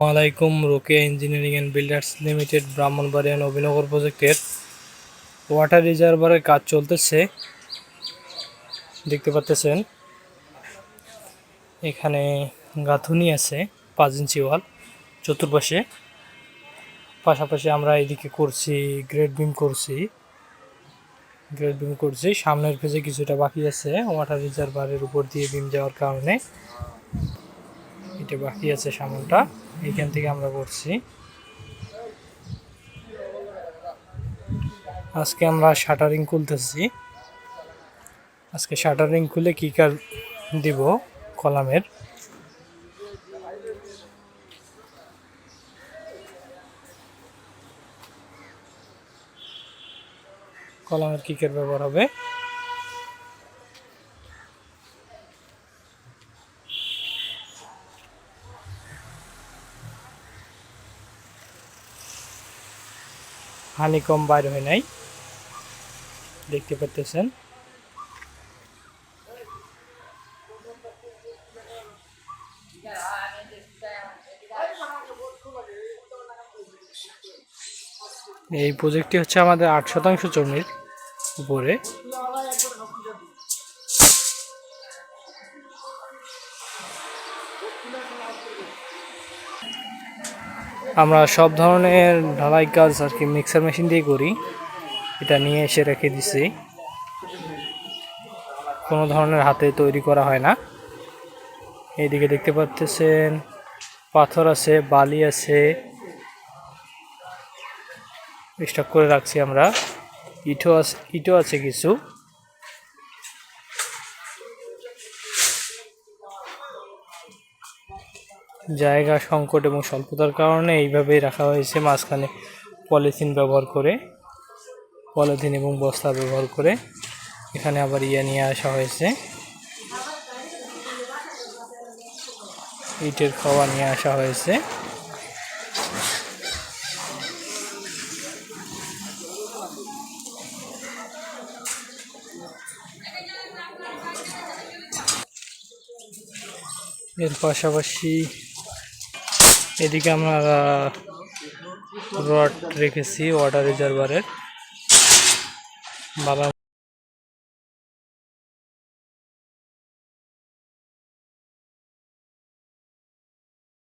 ওয়ালাইকুম, Rokeya engineering and builders limited, Brahmanbaria Nabinagar প্রজেক্টের water রিজার্ভারের কাজ চলতেছে। দেখতে পাচ্ছেন, এখানে গাঁথুনি আছে, পাঁচ ইঞ্চি ওয়াল, চতুর্পাশে। পাশাপাশি আমরা এদিকে করছি গ্রেড বিম করছি গ্রেড বিম করছি। সামনের পেজে কিছুটা বাকি আছে, ওয়াটার রিজার্ভারের উপর দিয়ে বিম যাওয়ার কারণে। এটা বাকি আছে সামনটা। এইখান থেকে আমরা করছি আজকে আমরা শাটারিং খুলতেছি। আজকে শাটারিং খুলে কি কার দিব কলামের। কলামের কিকের ব্যবহার হবে। হানি কম বাইর হয় নাই। দেখতে পাচ্ছেন এই প্রজেক্টটি হচ্ছে আমাদের আট শতাংশ জমির উপরে। আমরা সব ধরনের ঢালাই কাজ আর কি মিক্সার মেশিন দিয়ে করি। এটা নিয়ে এসে রেখে দিছি। কোনো ধরনের হাতে তৈরি করা হয় না। এইদিকে দেখতে পাচ্ছেন, পাথর আছে, বালি আছে। স্টক করে রাখছি আমরা। ইটও আছে ইটও আছে কিছু। জায়গা, সংকট এবং স্বল্পতার কারণে এইভাবেই রাখা হয়েছে। মাঝখানে পলিথিন ব্যবহার করে, পলিথিন এবং বস্তা ব্যবহার করে এখানে আবার ইয়ে নিয়ে আসা হয়েছে। ইটের খাওয়া নিয়ে আসা হয়েছে। এর পাশাপাশি এদিকে আমরা রড রেখেছি ওয়াটার রিজার্ভারের বাবা